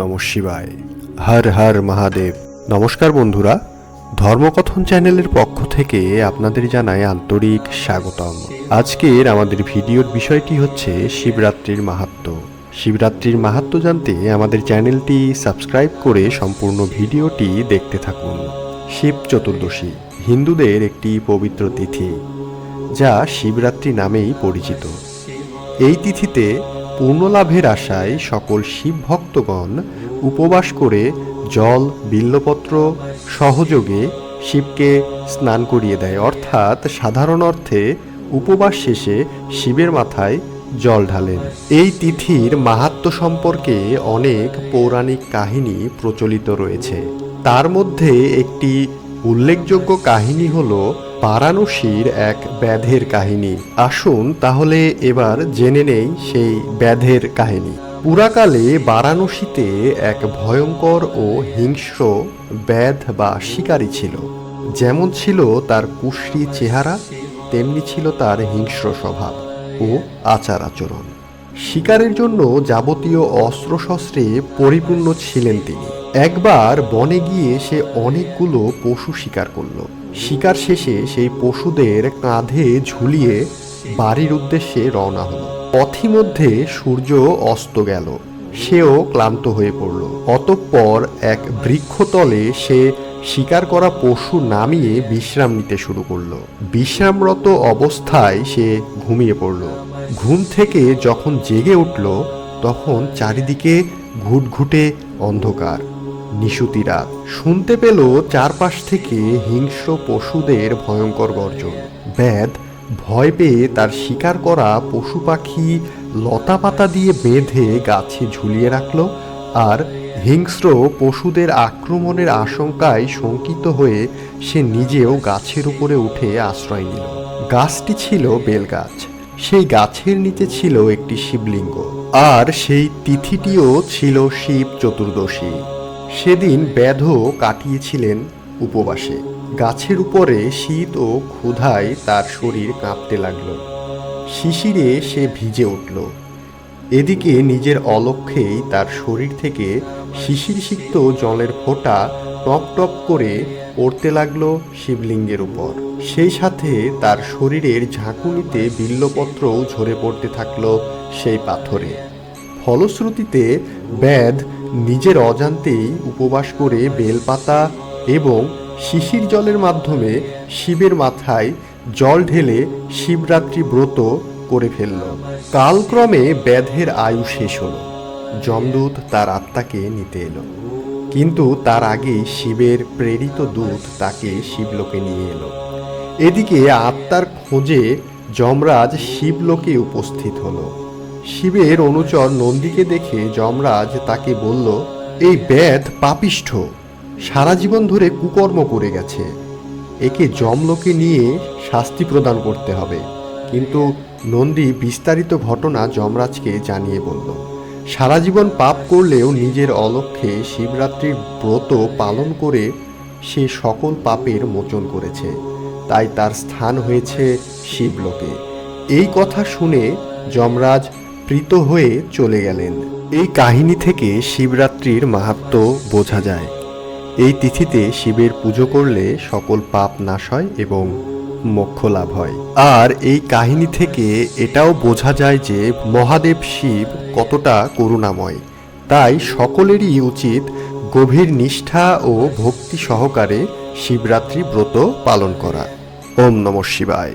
নম শিবায় হর হর মহাদেব। নমস্কার বন্ধুরা, ধর্মকথন চ্যানেলের পক্ষ থেকে আপনাদের জানাই আন্তরিক স্বাগতম। আজকের আমাদের ভিডিওর বিষয়টি হচ্ছে শিবরাত্রির মাহাত্ম্য শিবরাত্রির মাহাত্ম্য জানতে আমাদের চ্যানেলটি সাবস্ক্রাইব করে সম্পূর্ণ ভিডিওটি দেখতে থাকুন। শিব চতুর্দশী, হিন্দুদের একটি পবিত্র তিথি, যা শিবরাত্রি নামেই পরিচিত। এই তিথিতে পূর্ণলাভের আশায় সকল শিব ভক্তগণ উপবাস করে জল, বিল্লপত্র, সহযোগে শিবকে স্নান করিয়ে দেয়। অর্থাৎ সাধারণ অর্থে উপবাস শেষে শিবের মাথায় জল ঢালেন। এই তিথির মাহাত্ম সম্পর্কে অনেক পৌরাণিক কাহিনী প্রচলিত রয়েছে। তার মধ্যে একটি উল্লেখযোগ্য কাহিনী হল বারাণসীর এক ব্যাধের কাহিনী। আসুন তাহলে এবার জেনে নেই সেই ব্যাধের কাহিনী। পুরাকালে বারাণসীতে এক ভয়ঙ্কর ও হিংস্র ব্যাধ বা শিকারী ছিল। যেমন ছিল তার কুশ্রী চেহারা, তেমনি ছিল তার হিংস্র স্বভাব ও আচার আচরণ শিকারের জন্য যাবতীয় অস্ত্রশস্ত্রে পরিপূর্ণ ছিলেন তিনি। একবার বনে গিয়ে সে অনেকগুলো পশু শিকার করল। শিকার শেষে সেই পশুদের কাঁধে ঝুলিয়ে বাড়ির উদ্দেশ্যে রওনা হলো। পথিমধ্যে সূর্য অস্ত গেল। সেও ক্লান্ত হয়ে পড়ল। অতঃপর এক বৃক্ষতলে সে শিকার করা পশু নামিয়ে বিশ্রাম নিতে শুরু করল। বিশ্রামরত অবস্থায় সে ঘুমিয়ে পড়ল। ঘুম থেকে যখন জেগে উঠল, তখন চারিদিকে ঘুটঘুটে অন্ধকার। নিশুতি রাত শুনতে পেল চারপাশ থেকে হিংস্র পশুদের ভয়ঙ্কর গর্জন। ব্যাদ ভয় পেয়ে তার শিকার করা পশু পাখি লতা পাতা দিয়ে বেঁধে গাছে ঝুলিয়ে রাখল আর হিংস্র পশুদের আক্রমণের আশঙ্কায় শঙ্কিত হয়ে সে নিজেও গাছের উপরে উঠে আশ্রয় নিল। গাছটি ছিল বেলগাছ। সেই গাছের নিচে ছিল একটি শিবলিঙ্গ। আর সেই তিথিটিও ছিল শিব চতুর্দশী। সেদিন ব্যাধ কাটিয়েছিলেন উপবাসে। গাছের উপরে শীত ও ক্ষুধায় তার শরীর কাঁপতে লাগল। শিশিরে সে ভিজে উঠল। এদিকে নিজের অলক্ষ্যেই তার শরীর থেকে শিশির সিক্ত জলের ফোঁটা টপ টপ করে পড়তে লাগল শিবলিঙ্গের উপর। সেই সাথে তার শরীরের ঝাঁকুনিতে বিল্লপত্রও ঝরে পড়তে থাকল সেই পাথরে। ফলশ্রুতিতে ব্যাধ নিজের অজান্তেই উপবাস করে বেলপাতা এবং শিশির জলের মাধ্যমে শিবের মাথায় জল ঢেলে শিবরাত্রি ব্রত করে ফেলল। কালক্রমে ব্যাধের আয়ু শেষ হল। যমদূত তার আত্মাকে নিতে এলো। কিন্তু তার আগেই শিবের প্রেরিত দূত তাকে শিবলোকে নিয়ে এলো। এদিকে আত্মার খোঁজে যমরাজ শিবলোকে উপস্থিত হলো। শিবের অনুচর নন্দীকে দেখে যমরাজ তাকে বলল, এই ব্যাধ পাপিষ্ঠ। সারা জীবন ধরে কুকর্ম করে গেছে। একে যমলোকে নিয়ে শাস্তি প্রদান করতে হবে। কিন্তু নন্দী বিস্তারিত ঘটনা যমরাজকে জানিয়ে বলল, সারা জীবন পাপ করলেও নিজের অলক্ষ্যে শিবরাত্রির ব্রত পালন করে সে সকল পাপের মোচন করেছে। তাই তার স্থান হয়েছে শিবলোকে। এই কথা শুনে যমরাজ প্রীত হয়ে চলে গেলেন। এই কাহিনী থেকে শিবরাত্রির মাহাত্ম্য বোঝা যায়। এই তিথিতে শিবের পুজো করলে সকল পাপ নাশ হয় এবং মোক্ষ লাভ হয়। আর এই কাহিনী থেকে এটাও বোঝা যায় যে মহাদেব শিব কতটা করুণাময়। তাই সকলেরই উচিত গভীর নিষ্ঠা ও ভক্তি সহকারে শিবরাত্রি ব্রত পালন করা। ওম নমঃ শিবায়।